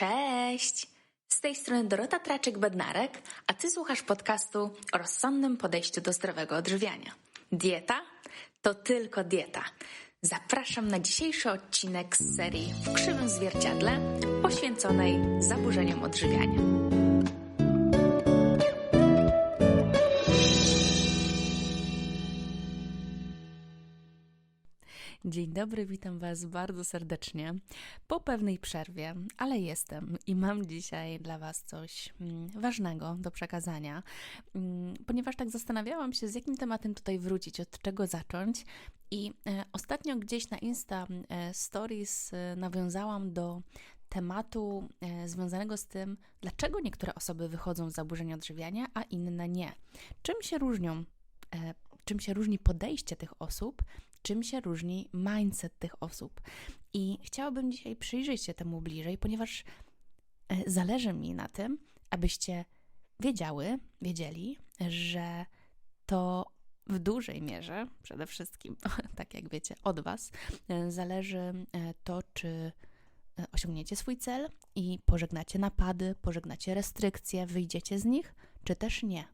Cześć! Z tej strony Dorota Traczyk-Bednarek, a Ty słuchasz podcastu o rozsądnym podejściu do zdrowego odżywiania. Dieta to tylko dieta. Zapraszam na dzisiejszy odcinek z serii W krzywym zwierciadle poświęconej zaburzeniom odżywiania. Dzień dobry, witam Was bardzo serdecznie. Po pewnej przerwie, ale jestem i mam dzisiaj dla Was coś mm, ważnego do przekazania, mm, ponieważ tak zastanawiałam się, z jakim tematem tutaj wrócić, od czego zacząć. I e, ostatnio gdzieś na Insta e, Stories e, nawiązałam do tematu związanego z tym, dlaczego niektóre osoby wychodzą z zaburzeń odżywiania, a inne nie. Czym się różnią czym się różni podejście tych osób czym się różni mindset tych osób. I chciałabym dzisiaj przyjrzeć się temu bliżej, ponieważ e, zależy mi na tym, abyście wiedziały, wiedzieli, że to w dużej mierze, przede wszystkim, tak jak wiecie, od Was, e, zależy e, to, czy osiągniecie swój cel i pożegnacie napady, pożegnacie restrykcje, wyjdziecie z nich, czy też nie.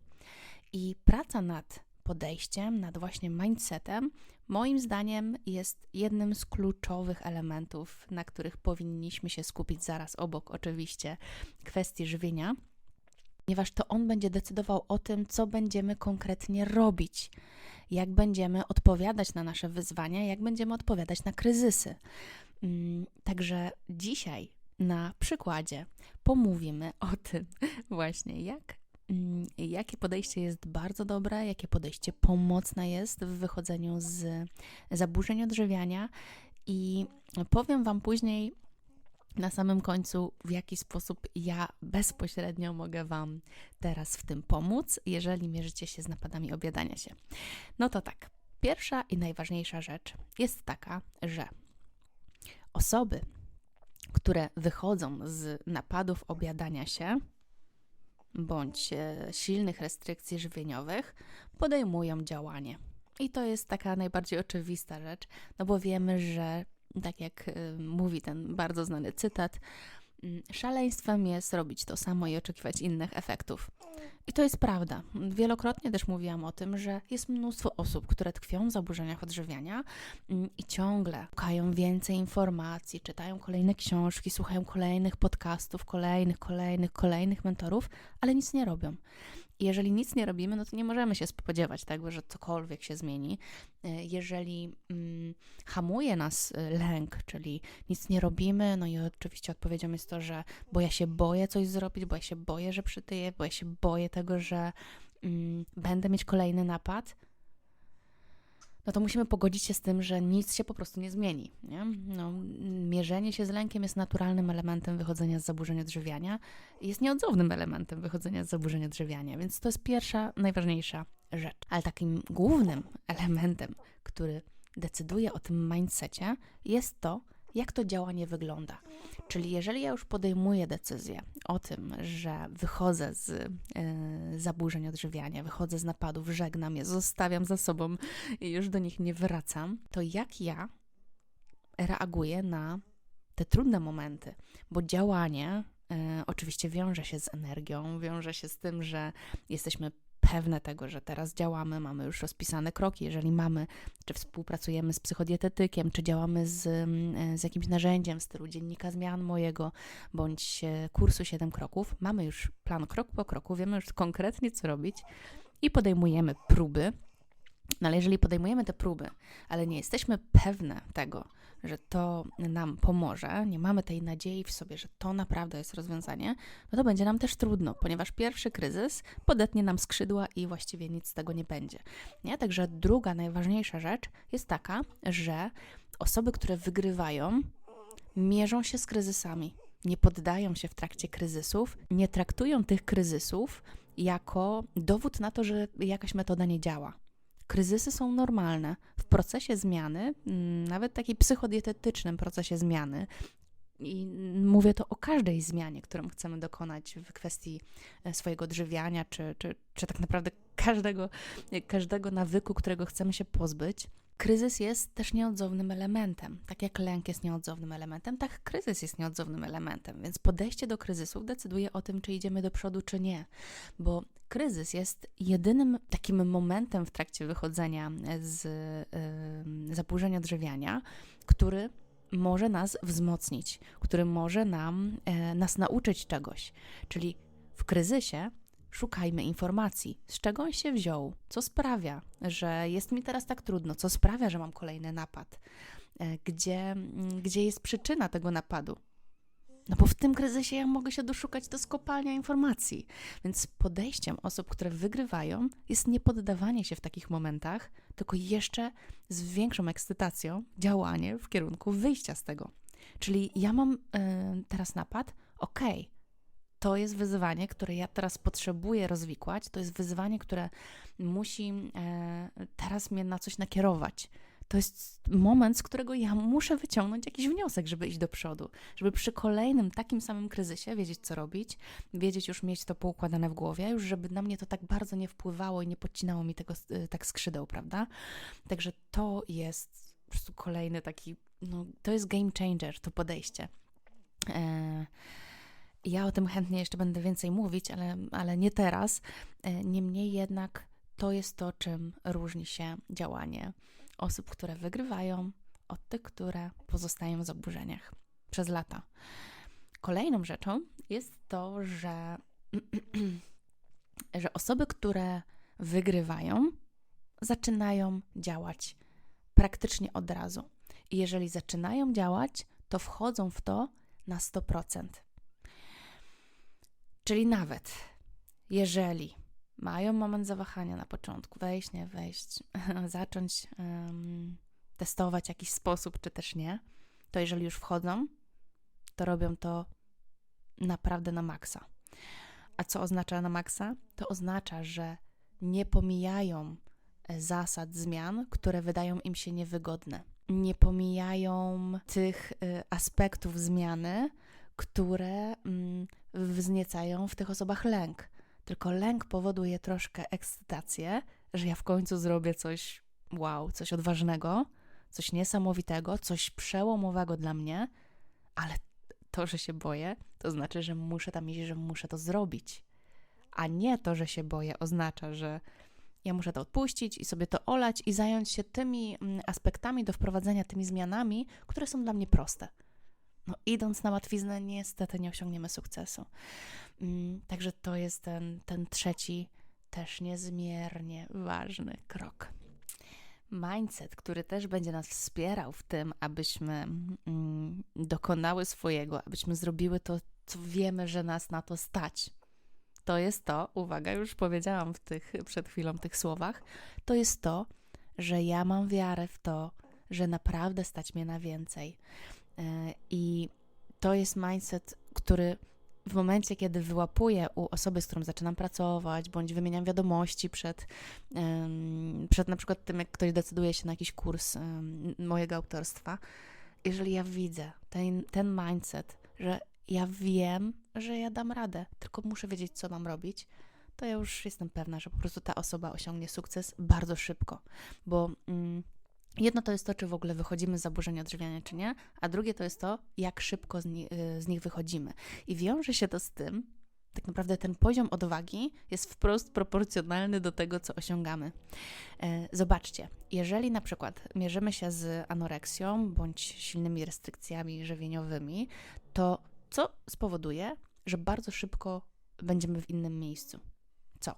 I praca nad podejściem, nad właśnie mindsetem, moim zdaniem jest jednym z kluczowych elementów, na których powinniśmy się skupić zaraz obok oczywiście kwestii żywienia, ponieważ to on będzie decydował o tym, co będziemy konkretnie robić, jak będziemy odpowiadać na nasze wyzwania, jak będziemy odpowiadać na kryzysy. Mm, także dzisiaj na przykładzie pomówimy o tym właśnie, jak jakie podejście jest bardzo dobre, jakie podejście pomocne jest w wychodzeniu z zaburzeń odżywiania i powiem Wam później na samym końcu, w jaki sposób ja bezpośrednio mogę Wam teraz w tym pomóc, jeżeli mierzycie się z napadami obiadania się. No to tak, pierwsza i najważniejsza rzecz jest taka, że osoby, które wychodzą z napadów obiadania się, bądź e, silnych restrykcji żywieniowych podejmują działanie. I to jest taka najbardziej oczywista rzecz, no bo wiemy, że tak jak e, mówi ten bardzo znany cytat, szaleństwem jest robić to samo i oczekiwać innych efektów. I to jest prawda. Wielokrotnie też mówiłam o tym, że jest mnóstwo osób, które tkwią w zaburzeniach odżywiania mm, i ciągle szukają więcej informacji, czytają kolejne książki, słuchają kolejnych podcastów, kolejnych, kolejnych, kolejnych mentorów, ale nic nie robią jeżeli nic nie robimy, no to nie możemy się spodziewać tego, że cokolwiek się zmieni. E, jeżeli mm, hamuje nas e, lęk, czyli nic nie robimy, no i oczywiście odpowiedzią jest to, że bo ja się boję coś zrobić, bo ja się boję, że przytyję, bo ja się boję tego, że mm, będę mieć kolejny napad, no to musimy pogodzić się z tym, że nic się po prostu nie zmieni. Nie? No, mierzenie się z lękiem jest naturalnym elementem wychodzenia z zaburzeń odżywiania i jest nieodzownym elementem wychodzenia z zaburzeń odżywiania, więc to jest pierwsza, najważniejsza rzecz. Ale takim głównym elementem, który decyduje o tym mindsetie, jest to, jak to działanie wygląda. Czyli jeżeli ja już podejmuję decyzję o tym, że wychodzę z y, zaburzeń odżywiania, wychodzę z napadów, żegnam je, zostawiam za sobą i już do nich nie wracam, to jak ja reaguję na te trudne momenty, bo działanie y, oczywiście wiąże się z energią, wiąże się z tym, że jesteśmy pewne tego, że teraz działamy, mamy już rozpisane kroki. Jeżeli mamy, czy współpracujemy z psychodietetykiem, czy działamy z, mm, z jakimś narzędziem w stylu dziennika zmian mojego, bądź e, kursu 7 kroków, mamy już plan krok po kroku, wiemy już konkretnie, co robić i podejmujemy próby. No ale jeżeli podejmujemy te próby, ale nie jesteśmy pewne tego, że to nam pomoże, nie mamy tej nadziei w sobie, że to naprawdę jest rozwiązanie, no to będzie nam też trudno, ponieważ pierwszy kryzys podetnie nam skrzydła i właściwie nic z tego nie będzie. Nie? Także druga najważniejsza rzecz jest taka, że osoby, które wygrywają, mierzą się z kryzysami, nie poddają się w trakcie kryzysów, nie traktują tych kryzysów jako dowód na to, że jakaś metoda nie działa Kryzysy są normalne. W procesie zmiany, mm, nawet takiej psychodietetycznym procesie zmiany, i mówię to o każdej zmianie, którą chcemy dokonać w kwestii e, swojego odżywiania, czy, czy, czy tak naprawdę każdego, każdego nawyku, którego chcemy się pozbyć, kryzys jest też nieodzownym elementem. Tak jak lęk jest nieodzownym elementem, tak kryzys jest nieodzownym elementem. Więc podejście do kryzysu decyduje o tym, czy idziemy do przodu, czy nie. Bo kryzys jest jedynym takim momentem w trakcie wychodzenia z yy, zaburzenia drzewiania, który może nas wzmocnić, który może nam, e, nas nauczyć czegoś. Czyli w kryzysie szukajmy informacji, z czego on się wziął, co sprawia, że jest mi teraz tak trudno, co sprawia, że mam kolejny napad, e, gdzie, gdzie jest przyczyna tego napadu. No bo w tym kryzysie ja mogę się doszukać do skopalnia informacji. Więc podejściem osób, które wygrywają, jest nie poddawanie się w takich momentach, tylko jeszcze z większą ekscytacją działanie w kierunku wyjścia z tego. Czyli ja mam y, teraz napad, okej, okay, to jest wyzwanie, które ja teraz potrzebuję rozwikłać, to jest wyzwanie, które musi e, teraz mnie na coś nakierować. To jest moment, z którego ja muszę wyciągnąć jakiś wniosek, żeby iść do przodu, żeby przy kolejnym takim samym kryzysie wiedzieć, co robić, wiedzieć już mieć to poukładane w głowie, już żeby na mnie to tak bardzo nie wpływało i nie podcinało mi tego e, tak skrzydeł, prawda? Także to jest po prostu kolejny taki, no to jest game changer, to podejście. E, ja o tym chętnie jeszcze będę więcej mówić, ale, ale nie teraz. E, niemniej jednak to jest to, czym różni się działanie osób, które wygrywają, od tych, które pozostają w zaburzeniach przez lata. Kolejną rzeczą jest to, że, że osoby, które wygrywają, zaczynają działać praktycznie od razu. I jeżeli zaczynają działać, to wchodzą w to na 100%. Czyli nawet jeżeli mają moment zawahania na początku, wejść, nie wejść, zacząć um, testować jakiś sposób, czy też nie, to jeżeli już wchodzą, to robią to naprawdę na maksa. A co oznacza na maksa? To oznacza, że nie pomijają e, zasad zmian, które wydają im się niewygodne. Nie pomijają tych y, aspektów zmiany, które mm, wzniecają w tych osobach lęk. Tylko lęk powoduje troszkę ekscytację, że ja w końcu zrobię coś wow, coś odważnego, coś niesamowitego, coś przełomowego dla mnie, ale to, że się boję, to znaczy, że muszę tam iść, że muszę to zrobić. A nie to, że się boję, oznacza, że ja muszę to odpuścić i sobie to olać i zająć się tymi mm, aspektami do wprowadzenia, tymi zmianami, które są dla mnie proste no, idąc na łatwiznę, niestety nie osiągniemy sukcesu. Mm, także to jest ten, ten trzeci, też niezmiernie ważny krok. Mindset, który też będzie nas wspierał w tym, abyśmy mm, dokonały swojego, abyśmy zrobiły to, co wiemy, że nas na to stać. To jest to, uwaga, już powiedziałam w tych, przed chwilą tych słowach, to jest to, że ja mam wiarę w to, że naprawdę stać mnie na więcej, I to jest mindset, który w momencie, kiedy wyłapuję u osoby, z którą zaczynam pracować, bądź wymieniam wiadomości przed, przed na przykład tym, jak ktoś decyduje się na jakiś kurs mojego autorstwa, jeżeli ja widzę ten, ten mindset, że ja wiem, że ja dam radę, tylko muszę wiedzieć, co mam robić, to ja już jestem pewna, że po prostu ta osoba osiągnie sukces bardzo szybko, bo. Mm, Jedno to jest to, czy w ogóle wychodzimy z zaburzenia odżywiania, czy nie, a drugie to jest to, jak szybko z, ni y, z nich wychodzimy. I wiąże się to z tym, tak naprawdę ten poziom odwagi jest wprost proporcjonalny do tego, co osiągamy. E, zobaczcie, jeżeli na przykład mierzymy się z anoreksją bądź silnymi restrykcjami żywieniowymi, to co spowoduje, że bardzo szybko będziemy w innym miejscu? Co?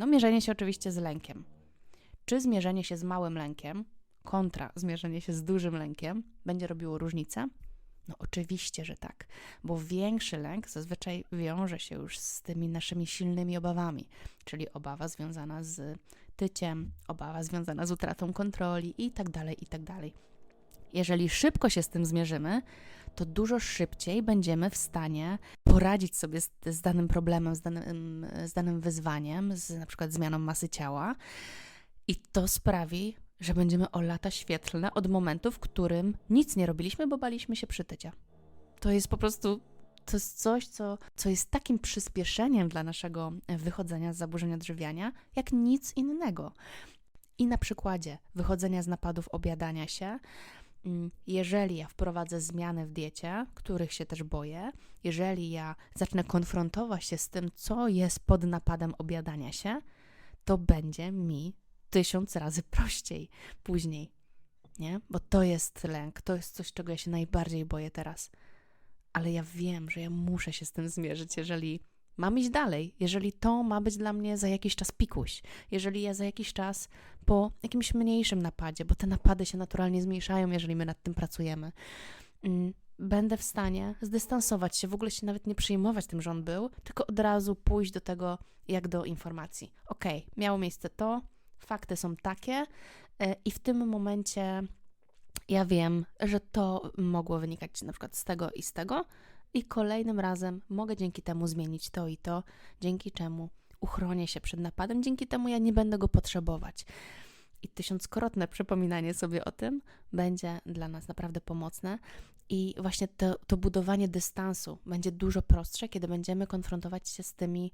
No, mierzenie się oczywiście z lękiem czy zmierzenie się z małym lękiem kontra zmierzenie się z dużym lękiem będzie robiło różnicę? No oczywiście, że tak, bo większy lęk zazwyczaj wiąże się już z tymi naszymi silnymi obawami, czyli obawa związana z tyciem, obawa związana z utratą kontroli i tak dalej, i tak dalej. Jeżeli szybko się z tym zmierzymy, to dużo szybciej będziemy w stanie poradzić sobie z, z danym problemem, z danym, z danym wyzwaniem, z na przykład zmianą masy ciała, i to sprawi, że będziemy o lata świetlne od momentu, w którym nic nie robiliśmy, bo baliśmy się przytycia. To jest po prostu to jest coś, co, co jest takim przyspieszeniem dla naszego wychodzenia z zaburzenia drzewiania, jak nic innego. I na przykładzie wychodzenia z napadów obiadania się, mm, jeżeli ja wprowadzę zmiany w diecie, których się też boję, jeżeli ja zacznę konfrontować się z tym, co jest pod napadem obiadania się, to będzie mi tysiąc razy prościej później. Nie? Bo to jest lęk, to jest coś, czego ja się najbardziej boję teraz. Ale ja wiem, że ja muszę się z tym zmierzyć, jeżeli mam iść dalej, jeżeli to ma być dla mnie za jakiś czas pikuś, jeżeli ja za jakiś czas po jakimś mniejszym napadzie, bo te napady się naturalnie zmniejszają, jeżeli my nad tym pracujemy, mm, będę w stanie zdystansować się, w ogóle się nawet nie przyjmować tym, że on był, tylko od razu pójść do tego jak do informacji. Ok, miało miejsce to, fakty są takie e, i w tym momencie ja wiem, że to mogło wynikać na przykład z tego i z tego, i kolejnym razem mogę dzięki temu zmienić to i to, dzięki czemu uchronię się przed napadem, dzięki temu ja nie będę go potrzebować. I tysiąckrotne przypominanie sobie o tym będzie dla nas naprawdę pomocne. I właśnie to, to budowanie dystansu będzie dużo prostsze, kiedy będziemy konfrontować się z tymi,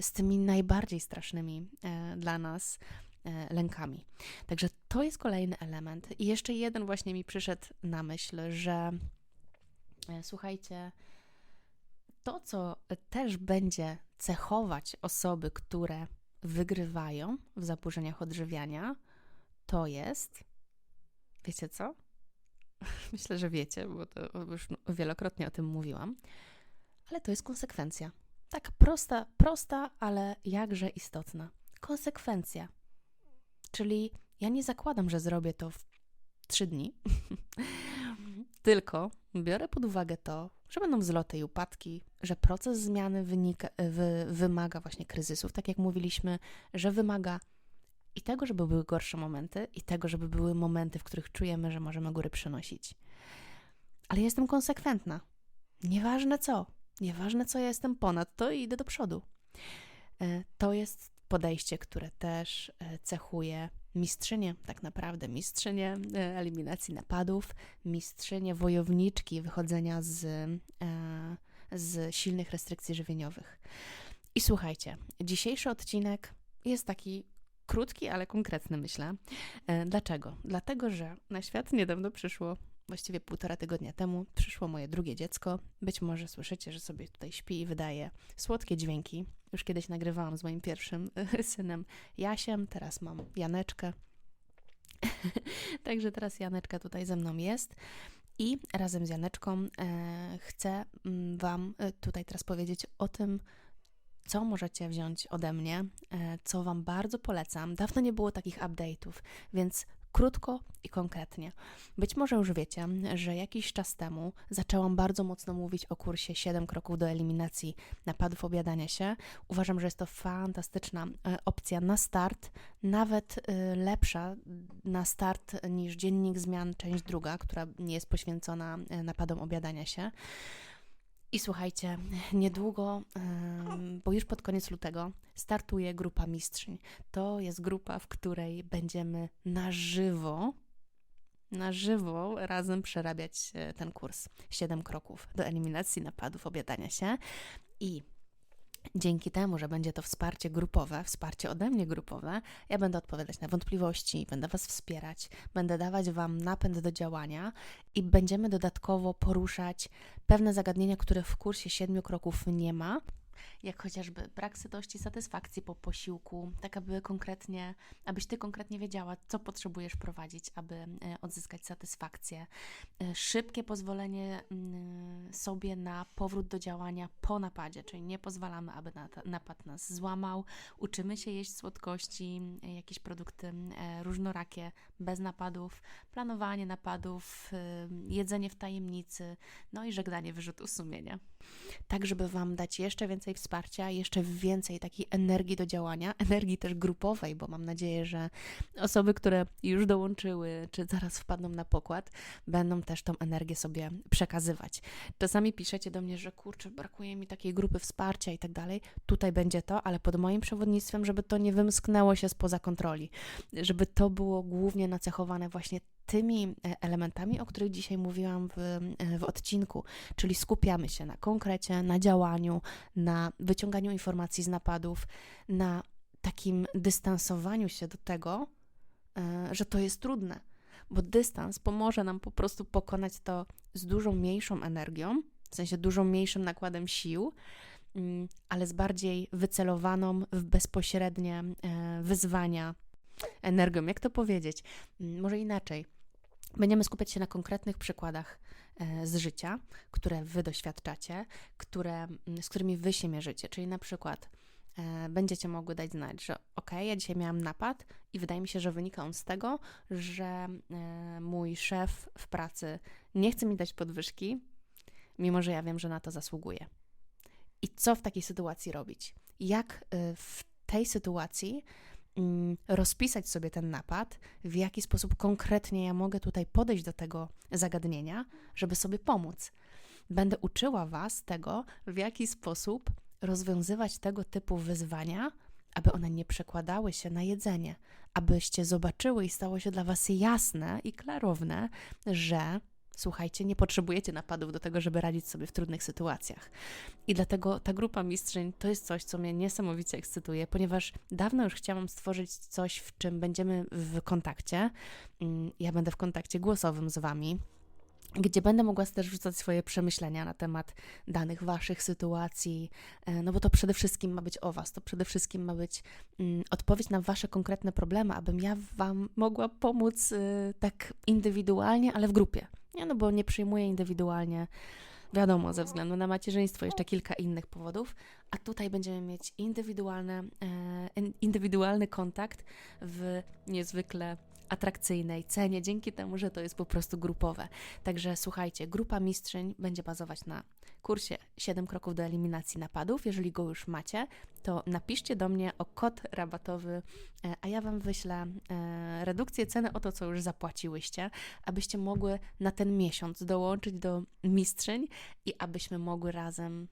z tymi najbardziej strasznymi e, dla nas e, lękami. Także to jest kolejny element. I jeszcze jeden właśnie mi przyszedł na myśl, że E, słuchajcie, to, co też będzie cechować osoby, które wygrywają w zaburzeniach odżywiania, to jest, wiecie co? Myślę, że wiecie, bo to już wielokrotnie o tym mówiłam, ale to jest konsekwencja. Tak prosta, prosta, ale jakże istotna. Konsekwencja. Czyli ja nie zakładam, że zrobię to w trzy dni, tylko biorę pod uwagę to, że będą wzloty i upadki, że proces zmiany wynika, wy, wymaga właśnie kryzysów, tak jak mówiliśmy, że wymaga i tego, żeby były gorsze momenty, i tego, żeby były momenty, w których czujemy, że możemy góry przynosić. Ale jestem konsekwentna. Nieważne co, nieważne co, ja jestem ponad to i idę do przodu. E, to jest podejście, które też e, cechuje mistrzynię, tak naprawdę mistrzynię e, eliminacji napadów, mistrzynię wojowniczki wychodzenia z, z silnych restrykcji żywieniowych. I słuchajcie, dzisiejszy odcinek jest taki krótki, ale konkretny, myślę. Dlaczego? Dlatego, że na świat niedawno przyszło właściwie półtora tygodnia temu przyszło moje drugie dziecko. Być może słyszycie, że sobie tutaj śpi i wydaje słodkie dźwięki. Już kiedyś nagrywałam z moim pierwszym synem Jasiem, teraz mam Janeczkę. Także teraz Janeczka tutaj ze mną jest. I razem z Janeczką e, chcę mm, Wam e, tutaj teraz powiedzieć o tym, co możecie wziąć ode mnie, e, co Wam bardzo polecam. Dawno nie było takich update'ów, więc krótko i konkretnie. Być może już wiecie, że jakiś czas temu zaczęłam bardzo mocno mówić o kursie 7 kroków do eliminacji napadów obiadania się. Uważam, że jest to fantastyczna e, opcja na start, nawet e, lepsza na start niż dziennik zmian, część druga, która nie jest poświęcona e, napadom obiadania się. I słuchajcie, niedługo, bo już pod koniec lutego, startuje grupa mistrzyń. To jest grupa, w której będziemy na żywo, na żywo razem przerabiać e, ten kurs. Siedem kroków do eliminacji napadów obiadania się. I Dzięki temu, że będzie to wsparcie grupowe, wsparcie ode mnie grupowe, ja będę odpowiadać na wątpliwości, będę Was wspierać, będę dawać Wam napęd do działania i będziemy dodatkowo poruszać pewne zagadnienia, które w kursie siedmiu kroków nie ma, jak chociażby brak sytości, satysfakcji po posiłku, tak aby konkretnie, abyś Ty konkretnie wiedziała, co potrzebujesz prowadzić, aby e, odzyskać satysfakcję. E, szybkie pozwolenie mm, sobie na powrót do działania po napadzie, czyli nie pozwalamy, aby napad nas złamał. Uczymy się jeść słodkości, jakieś produkty e, różnorakie, bez napadów, planowanie napadów, jedzenie w tajemnicy, no i żegnanie wyrzutu sumienia. Tak, żeby Wam dać jeszcze więcej wsparcia wsparcia, jeszcze więcej takiej energii do działania, energii też grupowej, bo mam nadzieję, że osoby, które już dołączyły, czy zaraz wpadną na pokład, będą też tą energię sobie przekazywać. Czasami piszecie do mnie, że kurczę, brakuje mi takiej grupy wsparcia i tak dalej. Tutaj będzie to, ale pod moim przewodnictwem, żeby to nie wymsknęło się spoza kontroli, żeby to było głównie nacechowane właśnie tymi e, elementami, o których dzisiaj mówiłam w, e, w odcinku, czyli skupiamy się na konkrecie, na działaniu, na wyciąganiu informacji z napadów, na takim dystansowaniu się do tego, e, że to jest trudne, bo dystans pomoże nam po prostu pokonać to z dużo mniejszą energią, w sensie dużo mniejszym nakładem sił, mm, ale z bardziej wycelowaną w bezpośrednie wyzwania energią. Jak to powiedzieć? Mm, może inaczej. Będziemy skupiać się na konkretnych przykładach e, z życia, które wy doświadczacie, które, mm, z którymi wy się mierzycie. Czyli na przykład e, będziecie mogły dać znać, że ok, ja dzisiaj miałam napad i wydaje mi się, że wynika on z tego, że e, mój szef w pracy nie chce mi dać podwyżki, mimo że ja wiem, że na to zasługuję. I co w takiej sytuacji robić? Jak w tej sytuacji rozpisać sobie ten napad, w jaki sposób konkretnie ja mogę tutaj podejść do tego zagadnienia, żeby sobie pomóc. Będę uczyła Was tego, w jaki sposób rozwiązywać tego typu wyzwania, aby one nie przekładały się na jedzenie, abyście zobaczyły i stało się dla Was jasne i klarowne, że Słuchajcie, nie potrzebujecie napadów do tego, żeby radzić sobie w trudnych sytuacjach. I dlatego ta grupa mistrzyń to jest coś, co mnie niesamowicie ekscytuje, ponieważ dawno już chciałam stworzyć coś, w czym będziemy w kontakcie. Mm, ja będę w kontakcie głosowym z Wami gdzie będę mogła też rzucać swoje przemyślenia na temat danych waszych sytuacji, e, no bo to przede wszystkim ma być o was, to przede wszystkim ma być mm, odpowiedź na wasze konkretne problemy, abym ja wam mogła pomóc y, tak indywidualnie, ale w grupie. Nie, no bo nie przyjmuję indywidualnie, wiadomo, ze względu na macierzyństwo, jeszcze kilka innych powodów, a tutaj będziemy mieć indywidualne, e, indywidualny kontakt w niezwykle atrakcyjnej cenie, dzięki temu, że to jest po prostu grupowe. Także słuchajcie, grupa mistrzyń będzie bazować na kursie 7 kroków do eliminacji napadów. Jeżeli go już macie, to napiszcie do mnie o kod rabatowy, e, a ja Wam wyślę e, redukcję ceny o to, co już zapłaciłyście, abyście mogły na ten miesiąc dołączyć do mistrzyń i abyśmy mogły razem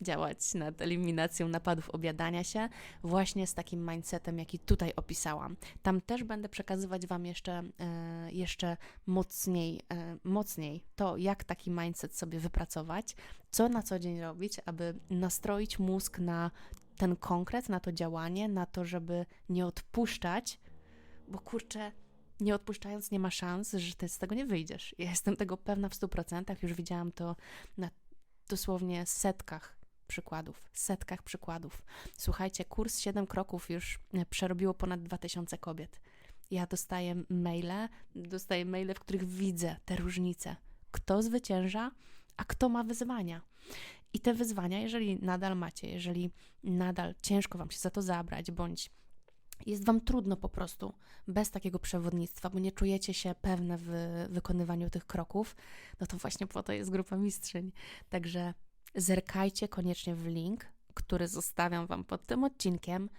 działać nad eliminacją napadów obiadania się, właśnie z takim mindsetem, jaki tutaj opisałam. Tam też będę przekazywać Wam jeszcze, e, jeszcze mocniej, e, mocniej to, jak taki mindset sobie wypracować, co na co dzień robić, aby nastroić mózg na ten konkret, na to działanie, na to, żeby nie odpuszczać, bo kurczę, nie odpuszczając nie ma szans, że ty z tego nie wyjdziesz. Ja jestem tego pewna w 100%, już widziałam to na dosłownie setkach przykładów, setkach przykładów. Słuchajcie, kurs 7 kroków już e, przerobiło ponad 2000 kobiet. Ja dostaję maile, dostaję maile, w których widzę te różnice. Kto zwycięża, a kto ma wyzwania. I te wyzwania, jeżeli nadal macie, jeżeli nadal ciężko Wam się za to zabrać, bądź jest Wam trudno po prostu bez takiego przewodnictwa, bo nie czujecie się pewne w wykonywaniu tych kroków, no to właśnie po to jest grupa mistrzyń. Także zerkajcie koniecznie w link, który zostawiam Wam pod tym odcinkiem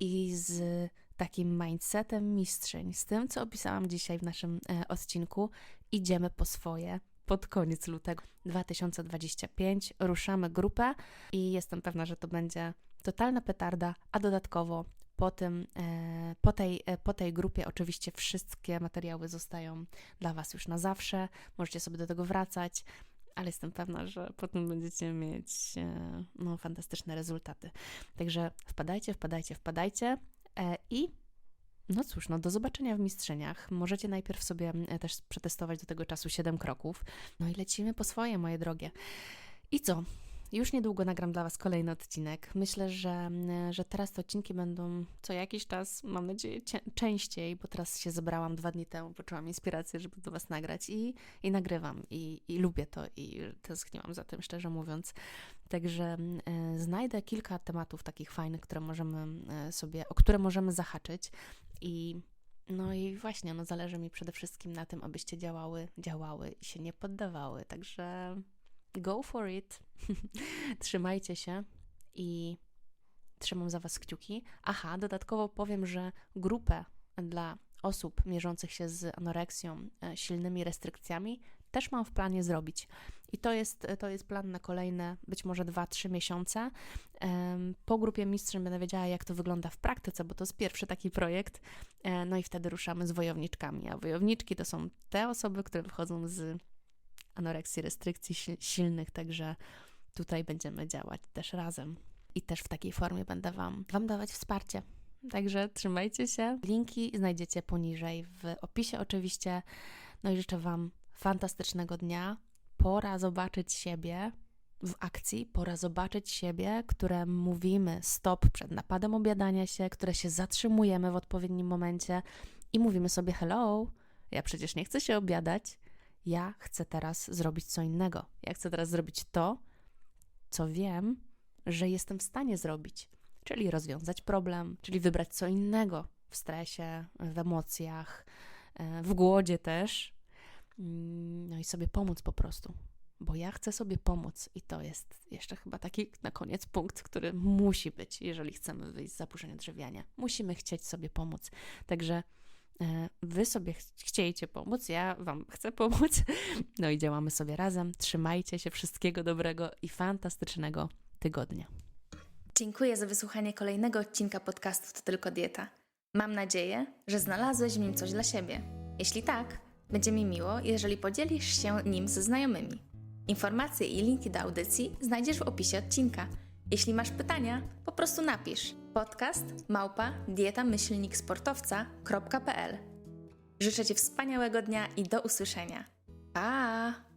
i z takim mindsetem mistrzyń, z tym, co opisałam dzisiaj w naszym e, odcinku, idziemy po swoje. Pod koniec lutego 2025 ruszamy grupę i jestem pewna, że to będzie totalna petarda, a dodatkowo po, tym, e, po, tej, e, po tej grupie oczywiście wszystkie materiały zostają dla Was już na zawsze. Możecie sobie do tego wracać ale jestem pewna, że potem będziecie mieć e, no, fantastyczne rezultaty. Także wpadajcie, wpadajcie, wpadajcie e, i no cóż, no do zobaczenia w mistrzyniach. Możecie najpierw sobie też przetestować do tego czasu 7 kroków. No i lecimy po swoje, moje drogie. I co? Już niedługo nagram dla Was kolejny odcinek. Myślę, że, że teraz te odcinki będą co jakiś czas, mam nadzieję, częściej, bo teraz się zebrałam dwa dni temu, poczułam inspirację, żeby do Was nagrać i, i nagrywam. I, I lubię to i tęskniłam za tym, szczerze mówiąc. Także e, znajdę kilka tematów takich fajnych, które możemy e, sobie, o które możemy zahaczyć i no i właśnie, no zależy mi przede wszystkim na tym, abyście działały, działały i się nie poddawały. Także go for it. Trzymajcie się i trzymam za Was kciuki. Aha, dodatkowo powiem, że grupę dla osób mierzących się z anoreksją, e, silnymi restrykcjami, też mam w planie zrobić. I to jest, to jest plan na kolejne być może 2-3 miesiące. Po grupie mistrzów będę wiedziała, jak to wygląda w praktyce, bo to jest pierwszy taki projekt. E, no i wtedy ruszamy z wojowniczkami. A wojowniczki to są te osoby, które wychodzą z anoreksji, restrykcji silnych, także tutaj będziemy działać też razem i też w takiej formie będę Wam, wam dawać wsparcie Także trzymajcie się. Linki znajdziecie poniżej w opisie oczywiście. No i życzę Wam fantastycznego dnia. Pora zobaczyć siebie w akcji, pora zobaczyć siebie, które mówimy stop przed napadem obiadania się, które się zatrzymujemy w odpowiednim momencie i mówimy sobie hello, ja przecież nie chcę się obiadać, ja chcę teraz zrobić co innego. Ja chcę teraz zrobić to, co wiem, że jestem w stanie zrobić, czyli rozwiązać problem, czyli wybrać co innego w stresie, w emocjach, e, w głodzie też. Mm, No i sobie pomóc po prostu, bo ja chcę sobie pomóc i to jest jeszcze chyba taki na koniec punkt, który musi być, jeżeli chcemy wyjść z zaburzeń odżywiania. Musimy chcieć sobie pomóc. Także Wy sobie ch- chciejcie pomóc, ja Wam chcę pomóc. No i działamy sobie razem. Trzymajcie się, wszystkiego dobrego i fantastycznego tygodnia. Dziękuję za wysłuchanie kolejnego odcinka podcastu To Tylko Dieta. Mam nadzieję, że znalazłeś w nim coś dla siebie. Jeśli tak, będzie mi miło, jeżeli podzielisz się nim ze znajomymi. Informacje i linki do audycji znajdziesz w opisie odcinka. Jeśli masz pytania, po prostu napisz podcast małpa dietamyślniksportowca.pl Życzę Ci wspaniałego dnia i do usłyszenia. Pa!